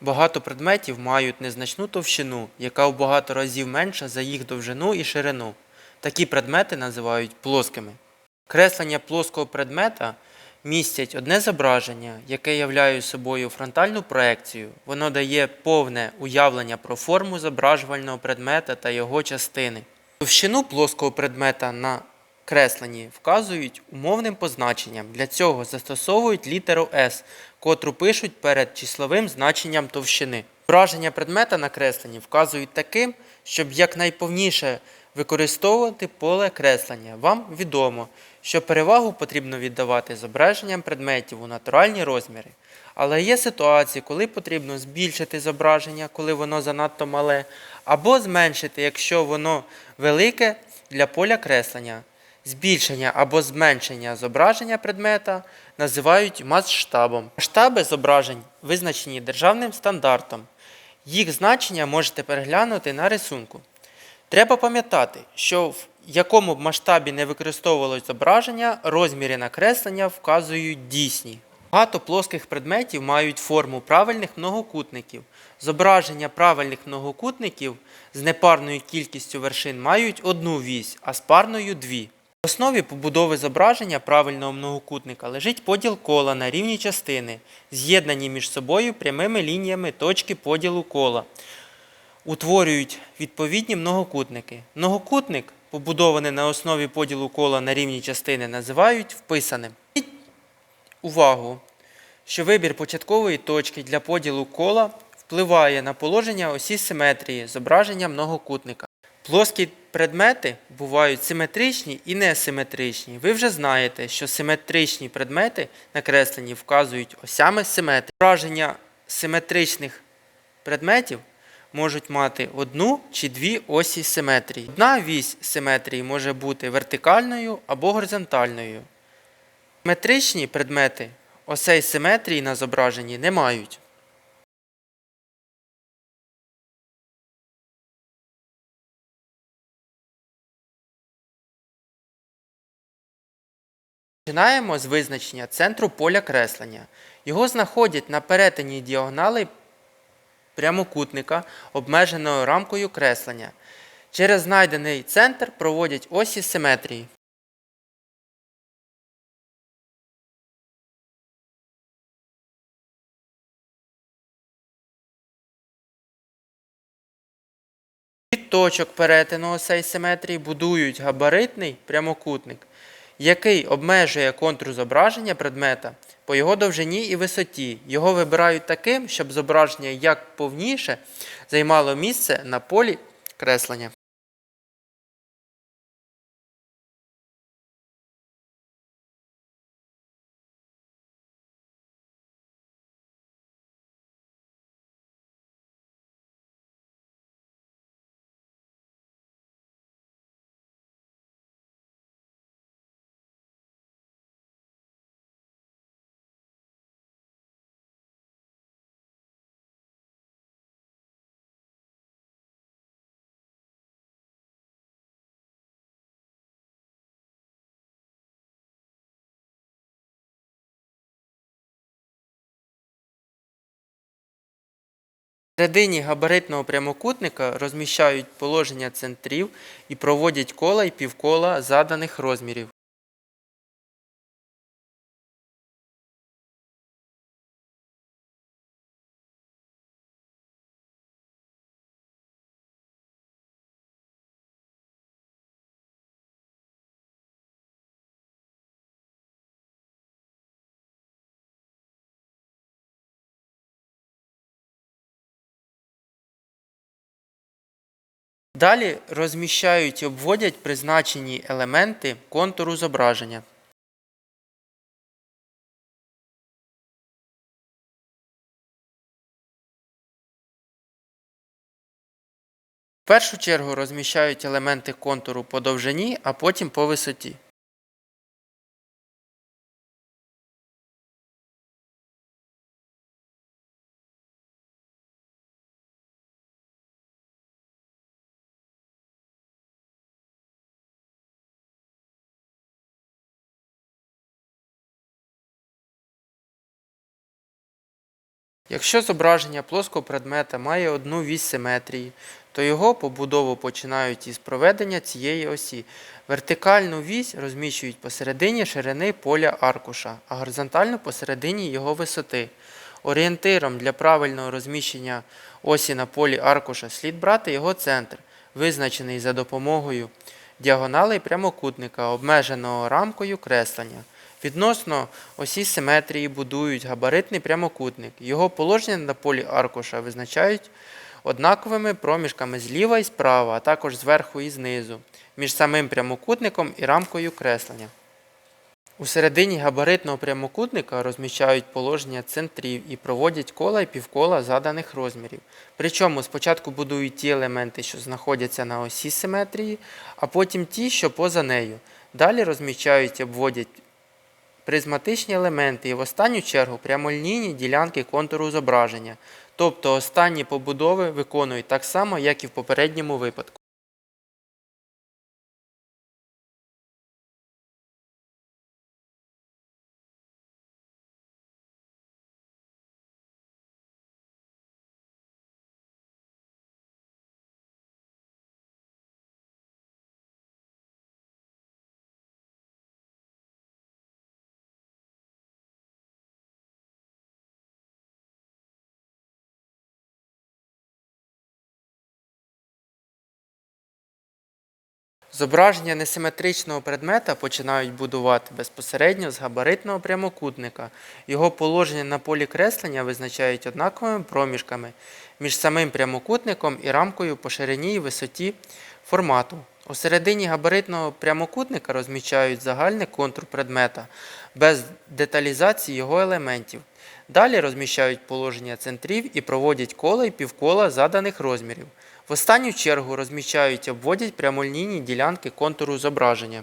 Багато предметів мають незначну товщину, яка в багато разів менша за їх довжину і ширину. Такі предмети називають плоскими. Креслення плоского предмета містять одне зображення, яке являє собою фронтальну проекцію. Воно дає повне уявлення про форму зображувального предмета та його частини. Товщину плоского предмета на кресленні вказують умовним позначенням. Для цього застосовують літеру S, котру пишуть перед числовим значенням товщини. Зображення предмета на кресленні вказують таким, щоб якнайповніше використовувати поле креслення. Вам відомо, що перевагу потрібно віддавати зображенням предметів у натуральні розміри. Але є ситуації, коли потрібно збільшити зображення, коли воно занадто мале, або зменшити, якщо воно велике для поля креслення. Збільшення або зменшення зображення предмета називають масштабом. Масштаби зображень визначені державним стандартом. Їх значення можете переглянути на рисунку. Треба пам'ятати, що в якому б масштабі не використовувалось зображення, розміри накреслення вказують дійсні. Багато плоских предметів мають форму правильних многокутників. Зображення правильних многокутників з непарною кількістю вершин мають одну вісь, а з парною дві. В основі побудови зображення правильного многокутника лежить поділ кола на рівні частини, з'єднані між собою прямими лініями точки поділу кола утворюють відповідні многокутники. Многокутник, побудований на основі поділу кола на рівні частини, називають вписаним. Увагу, що вибір початкової точки для поділу кола впливає на положення осі симетрії зображення многокутника. Плоскі предмети бувають симетричні і несиметричні. Ви вже знаєте, що симетричні предмети накреслені вказують осями симетрії. Зображення симетричних предметів можуть мати одну чи дві осі симетрії. Одна вісь симетрії може бути вертикальною або горизонтальною. Симетричні предмети осей симетрії на зображенні не мають. Починаємо з визначення центру поля креслення. Його знаходять на перетині діагоналей прямокутника, обмеженого рамкою креслення. Через знайдений центр проводять осі симетрії. Від точок перетину осей симетрії будують габаритний прямокутник, який обмежує контур зображення предмета по його довжині і висоті. Його вибирають таким, щоб зображення як повніше займало місце на полі креслення. В середині габаритного прямокутника розміщають положення центрів і проводять кола і півкола заданих розмірів. Далі розміщають і обводять призначені елементи контуру зображення. В першу чергу розміщають елементи контуру по довжині, а потім по висоті. Якщо зображення плоского предмета має одну вісь симетрії, то його побудову починають із проведення цієї осі. Вертикальну вісь розміщують посередині ширини поля аркуша, а горизонтальну посередині його висоти. Орієнтиром для правильного розміщення осі на полі аркуша слід брати його центр, визначений за допомогою діагоналей прямокутника, обмеженого рамкою креслення. Відносно осі симетрії будують габаритний прямокутник. Його положення на полі аркуша визначають однаковими проміжками зліва і справа, а також зверху і знизу, між самим прямокутником і рамкою креслення. У середині габаритного прямокутника розміщають положення центрів і проводять кола і півкола заданих розмірів. Причому спочатку будують ті елементи, що знаходяться на осі симетрії, а потім ті, що поза нею. Далі розміщають і обводять призматичні елементи і в останню чергу прямолінійні ділянки контуру зображення. Тобто останні побудови виконують так само, як і в попередньому випадку. Зображення несиметричного предмета починають будувати безпосередньо з габаритного прямокутника. Його положення на полі креслення визначають однаковими проміжками між самим прямокутником і рамкою по ширині і висоті формату. У середині габаритного прямокутника розміщають загальний контур предмета без деталізації його елементів. Далі розміщають положення центрів і проводять кола і півкола заданих розмірів. В останню чергу розміщають і обводять прямолінійні ділянки контуру зображення.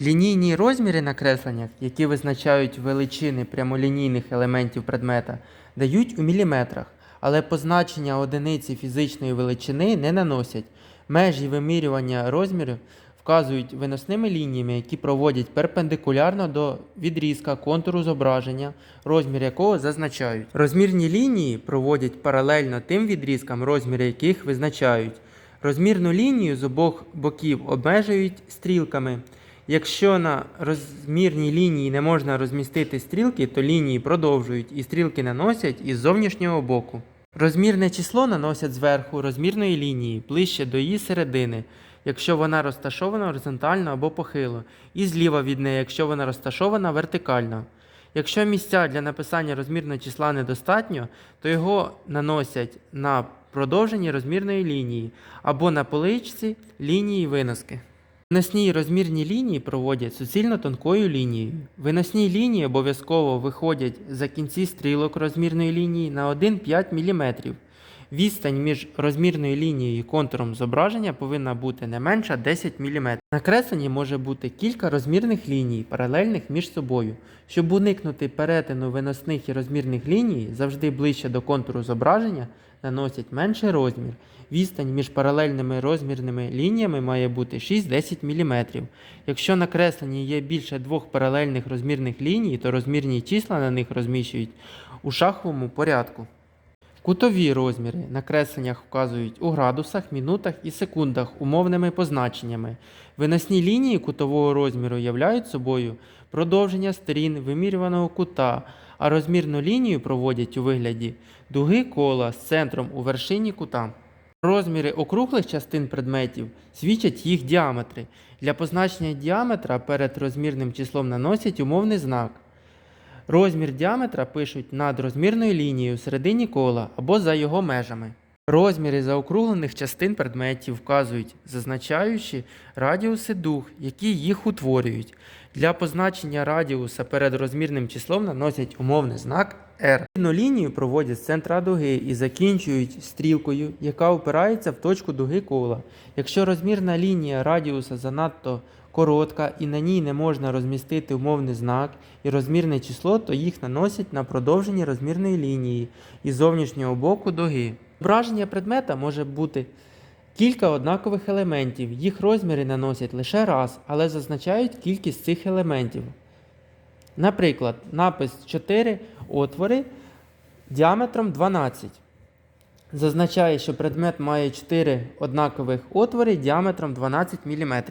Лінійні розміри на кресленнях, які визначають величини прямолінійних елементів предмета, дають у міліметрах, але позначення одиниці фізичної величини не наносять. Межі вимірювання розмірів вказують виносними лініями, які проводять перпендикулярно до відрізка контуру зображення, розмір якого зазначають. Розмірні лінії проводять паралельно тим відрізкам, розміри яких визначають. Розмірну лінію з обох боків обмежують стрілками. Якщо на розмірній лінії не можна розмістити стрілки, то лінії продовжують і стрілки наносять із зовнішнього боку. Розмірне число наносять зверху розмірної лінії, ближче до її середини, якщо вона розташована горизонтально або похило, і зліва від неї, якщо вона розташована вертикально. Якщо місця для написання розмірного числа недостатньо, то його наносять на продовженні розмірної лінії або на поличці лінії виноски. Виносні розмірні лінії проводять суцільно тонкою лінією. Виносні лінії обов'язково виходять за кінці стрілок розмірної лінії на 1-5 мм. Відстань між розмірною лінією і контуром зображення повинна бути не менша 10 мм. На кресленні може бути кілька розмірних ліній, паралельних між собою. Щоб уникнути перетину виносних і розмірних ліній, завжди ближче до контуру зображення наносять менший розмір. Відстань між паралельними розмірними лініями має бути 6-10 мм. Якщо на кресленні є більше двох паралельних розмірних ліній, то розмірні числа на них розміщують у шаховому порядку. Кутові розміри на кресленнях вказують у градусах, мінутах і секундах умовними позначеннями. Виносні лінії кутового розміру являють собою продовження сторін вимірюваного кута, а розмірну лінію проводять у вигляді дуги кола з центром у вершині кута. Розміри округлих частин предметів свідчать їх діаметри. Для позначення діаметра перед розмірним числом наносять умовний знак. Розмір діаметра пишуть над розмірною лінією середині кола або за його межами. Розміри заокруглених частин предметів вказують, зазначаючи радіуси дуг, які їх утворюють. Для позначення радіуса перед розмірним числом наносять умовний знак R. Одну лінію проводять з центра дуги і закінчують стрілкою, яка опирається в точку дуги кола. Якщо розмірна лінія радіуса занадто коротка і на ній не можна розмістити умовний знак і розмірне число, то їх наносять на продовженні розмірної лінії із зовнішнього боку дуги. Зображення предмета може бути кілька однакових елементів. Їх розміри наносять лише раз, але зазначають кількість цих елементів. Наприклад, напис 4 отвори діаметром 12. Зазначає, що предмет має 4 однакових отвори діаметром 12 мм.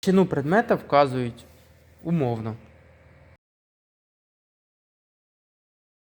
Толщину предмета вказують умовно.